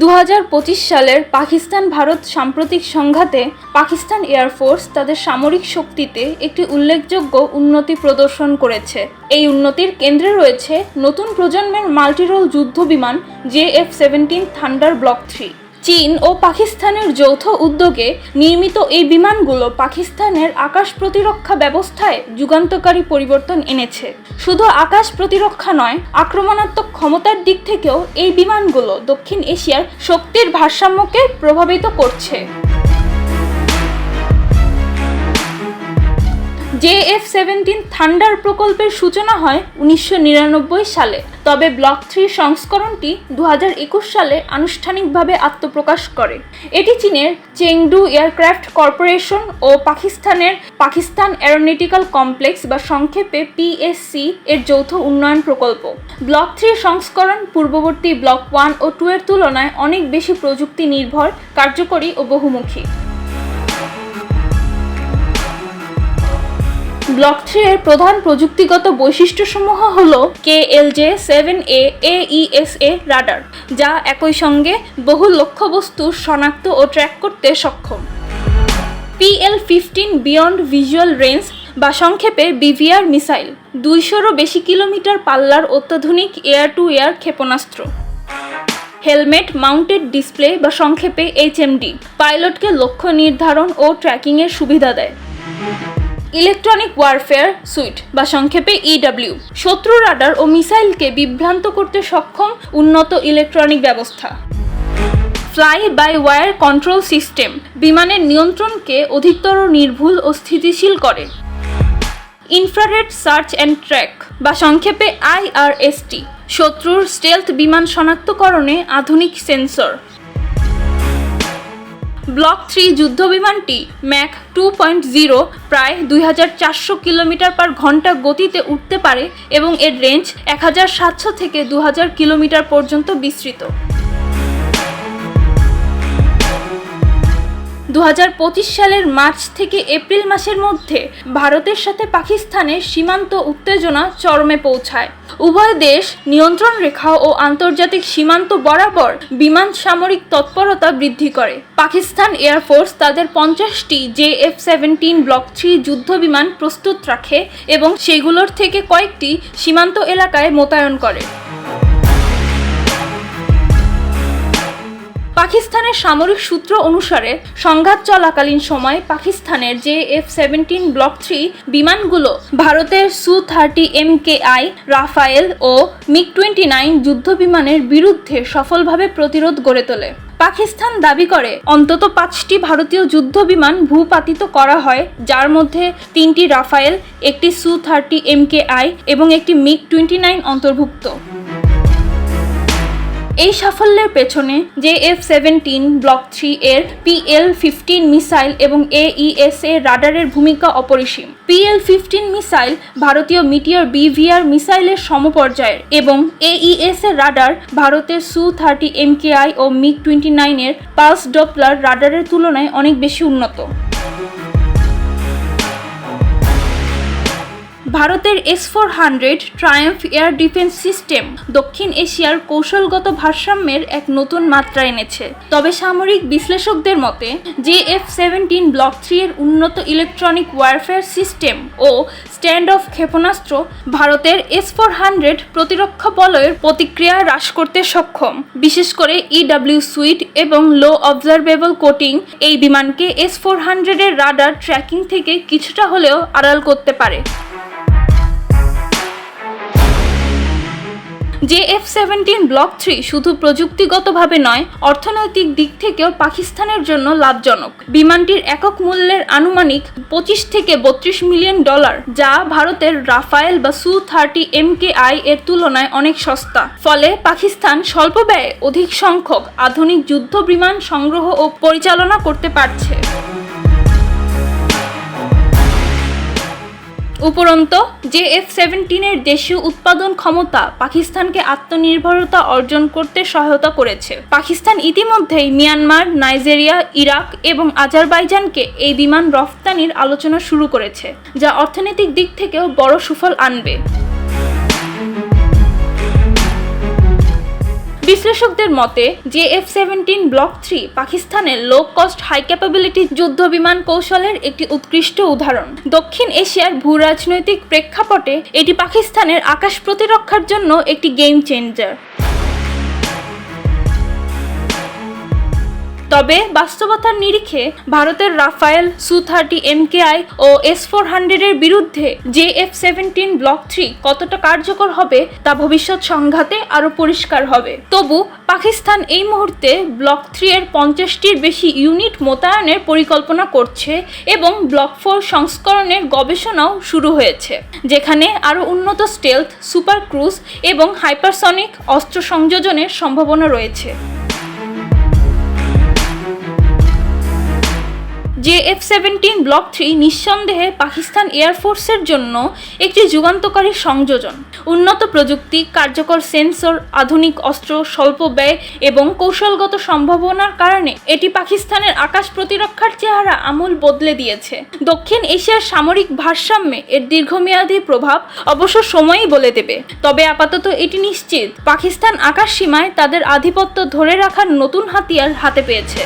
দু হাজার পঁচিশ সালের পাকিস্তান ভারত সাম্প্রতিক সংঘাতে পাকিস্তান এয়ারফোর্স তাদের সামরিক শক্তিতে একটি উল্লেখযোগ্য উন্নতি প্রদর্শন করেছে। এই উন্নতির কেন্দ্রে রয়েছে নতুন প্রজন্মের মাল্টিরোল যুদ্ধ বিমান J F seventeen thunder block three. চীন ও পাকিস্তানের যৌথ উদ্যোগে নির্মিত এই বিমানগুলো পাকিস্তানের আকাশ প্রতিরক্ষা ব্যবস্থায় যুগান্তকারী পরিবর্তন এনেছে। শুধু আকাশ প্রতিরক্ষা নয়, আক্রমণাত্মক ক্ষমতার দিক থেকেও এই বিমানগুলো দক্ষিণ এশিয়ার শক্তির ভারসাম্যকে প্রভাবিত করছে। জে এফ সেভেন্টিন থান্ডার প্রকল্পের সূচনা হয় উনিশশো নিরানব্বই সালে। তবে ব্লক থ্রি সংস্করণটি দু হাজার একুশ সালে আনুষ্ঠানিকভাবে আত্মপ্রকাশ করে। এটি চীনের চেংডু এয়ারক্রাফট কর্পোরেশন ও পাকিস্তানের পাকিস্তান অ্যারোনটিক্যাল কমপ্লেক্স বা সংক্ষেপে পিএসসি এর যৌথ উন্নয়ন প্রকল্প। ব্লক থ্রি সংস্করণ পূর্ববর্তী ব্লক ওয়ান ও টু এর তুলনায় অনেক বেশি প্রযুক্তি নির্ভর কার্যকরী ও বহুমুখী। ব্লক প্রধান প্রযুক্তিগত বৈশিষ্ট্যসমূহ হল K L J seven A A radar যা একই সঙ্গে বহু লক্ষ্যবস্তু শনাক্ত ও ট্র্যাক করতে সক্ষম। P L fifteen beyond visual range বা সংক্ষেপে বিভিআর মিসাইল দুইশোরও বেশি কিলোমিটার পাল্লার অত্যাধুনিক এয়ার টু এয়ার ক্ষেপণাস্ত্র। হেলমেট মাউন্টেড ডিসপ্লে বা সংক্ষেপে এইচএমডি পাইলটকে লক্ষ্য নির্ধারণ ও ট্র্যাকিংয়ের সুবিধা দেয়। ইলেকট্রনিক ওয়ারফেয়ার সুইট বা সংক্ষেপে ইডব্লিউ শত্রু রাডার ও মিসাইলকে বিভ্রান্ত করতে সক্ষম উন্নত ইলেকট্রনিক ব্যবস্থা। Fly by wire control system বিমানের নিয়ন্ত্রণকে অধিকতর নির্ভুল ও স্থিতিশীল করে। ইনফ্রারেড সার্চ অ্যান্ড ট্র্যাক বা সংক্ষেপে আইআরএসটি শত্রুর স্টেলথ বিমান শনাক্তকরণে আধুনিক সেন্সর। ব্লক থ্রি যুদ্ধ বিমানটি ম্যাক টু পয়েন্ট জিরো প্রায় দুই হাজার চারশো কিলোমিটার পার ঘণ্টা গতিতে উঠতে পারে এবং এর রেঞ্জ এক হাজার সাতশো থেকে দু হাজার কিলোমিটার পর্যন্ত বিস্তৃত। দু হাজার পঁচিশ সালের মার্চ থেকে এপ্রিল মাসের মধ্যে ভারতের সাথে পাকিস্তানের সীমান্ত উত্তেজনা চরমে পৌঁছায়। উভয় দেশ নিয়ন্ত্রণ রেখা ও আন্তর্জাতিক সীমান্ত বরাবর বিমান সামরিক তৎপরতা বৃদ্ধি করে। পাকিস্তান এয়ারফোর্স তাদের পঞ্চাশটি J F seventeen block three যুদ্ধ বিমান প্রস্তুত রাখে এবং সেগুলোর থেকে কয়েকটি সীমান্ত এলাকায় মোতায়েন করে। পাকিস্তানের সামরিক সূত্র অনুসারে সংঘাত চলাকালীন সময় পাকিস্তানের J F seventeen block three বিমানগুলো ভারতের Su thirty M K I, Rafale O MiG twenty nine যুদ্ধ বিমানের বিরুদ্ধে সফলভাবে প্রতিরোধ গড়ে তোলে। পাকিস্তান দাবি করে, অন্তত পাঁচটি ভারতীয় যুদ্ধ বিমান ভূপাতিত করা হয়, যার মধ্যে তিনটি রাফায়েল, একটি সু থার্টি এম কে আই এবং একটি মিগ টোয়েন্টি নাইন অন্তর্ভুক্ত। এই সাফল্যের পেছনে J F seventeen, block three এর পিএল ফিফটিন মিসাইল এবং এ এইএস এ রাডারের ভূমিকা অপরিসীম। পিএল ফিফটিন মিসাইল ভারতীয় মিটিয়র বিভিআর মিসাইলের সমপর্যায়ের এবং এইএস এর রাডার ভারতের সু থার্টি এমকেআই ও মিগ টোয়েন্টি নাইনের পালস ডপলার রাডারের তুলনায় অনেক বেশি উন্নত। ভারতের S four hundred Triumf air defence system দক্ষিণ এশিয়ার কৌশলগত ভারসাম্যের এক নতুন মাত্রা এনেছে। তবে সামরিক বিশ্লেষকদের মতে, J F seventeen block three এর উন্নত ইলেকট্রনিক ওয়ারফেয়ার সিস্টেম ও স্ট্যান্ড অফ ক্ষেপণাস্ত্র ভারতের এস ফোর হান্ড্রেড প্রতিরক্ষা বলয়ের প্রতিক্রিয়া হ্রাস করতে সক্ষম। বিশেষ করে ইডাব্লিউ সুইট এবং লো অবজারভেবল কোটিং এই বিমানকে এস ফোর হান্ড্রেডের রাডার ট্র্যাকিং থেকে কিছুটা হলেও আড়াল করতে পারে। J F seventeen block three শুধু প্রযুক্তিগতভাবে নয়, অর্থনৈতিক দিক থেকেও পাকিস্তানের জন্য লাভজনক। বিমানটির একক মূল্যের আনুমানিক পঁচিশ থেকে বত্রিশ মিলিয়ন ডলার, যা ভারতের রাফায়েল বা সু থার্টি এম কে আই এর তুলনায় অনেক সস্তা। ফলে পাকিস্তান স্বল্প ব্যয়ে অধিক সংখ্যক আধুনিক যুদ্ধ বিমান সংগ্রহ ও পরিচালনা করতে পারছে। উপরন্ত জে এফ সেভেন্টিনের দেশীয় উৎপাদন ক্ষমতা পাকিস্তানকে আত্মনির্ভরতা অর্জন করতে সহায়তা করেছে। পাকিস্তান ইতিমধ্যেই মিয়ানমার, নাইজেরিয়া, ইরাক এবং আজারবাইজানকে এই বিমান রফতানির আলোচনা শুরু করেছে, যা অর্থনৈতিক দিক থেকেও বড় সুফল আনবে। বিশ্লেষকদের মতে, J F seventeen block three পাকিস্তানের লো কস্ট হাই ক্যাপাবিলিটি যুদ্ধ বিমান কৌশলের একটি উৎকৃষ্ট উদাহরণ। দক্ষিণ এশিয়ার ভূ রাজনৈতিক প্রেক্ষাপটে এটি পাকিস্তানের আকাশ প্রতিরক্ষার জন্য একটি গেম চেঞ্জার তবে বাস্তবতার নিরিখে ভারতের রাফায়েল, সু থার্টি এমকেআই ও এস ফোর হান্ড্রেডের বিরুদ্ধে J F seventeen block three কতটা কার্যকর হবে তা ভবিষ্যৎ সংঘাতে আরও পরিষ্কার হবে। তবু পাকিস্তান এই মুহূর্তে ব্লক থ্রি এর পঞ্চাশটির বেশি ইউনিট মোতায়েনের পরিকল্পনা করছে এবং ব্লক ফোর সংস্করণের গবেষণাও শুরু হয়েছে, যেখানে আরও উন্নত স্টেলথ, সুপার ক্রুজ এবং হাইপারসনিক অস্ত্র সংযোজনের সম্ভাবনা রয়েছে। J F seventeen block three নিঃসন্দেহে পাকিস্তান এয়ারফোর্সের জন্য একটি যুগান্তকারী সংযোজন। উন্নত প্রযুক্তি, কার্যকর সেন্সর, আধুনিক অস্ত্র, স্বল্প ব্যয় এবং কৌশলগত সম্ভাবনার কারণে এটি পাকিস্তানের আকাশ প্রতিরক্ষার চেহারা আমূল বদলে দিয়েছে। দক্ষিণ এশিয়ার সামরিক ভারসাম্যে এর দীর্ঘমেয়াদী প্রভাব অবশ্য সময়ই বলে দেবে। তবে আপাতত এটি নিশ্চিত, পাকিস্তান আকাশ সীমায় তাদের আধিপত্য ধরে রাখার নতুন হাতিয়ার হাতে পেয়েছে।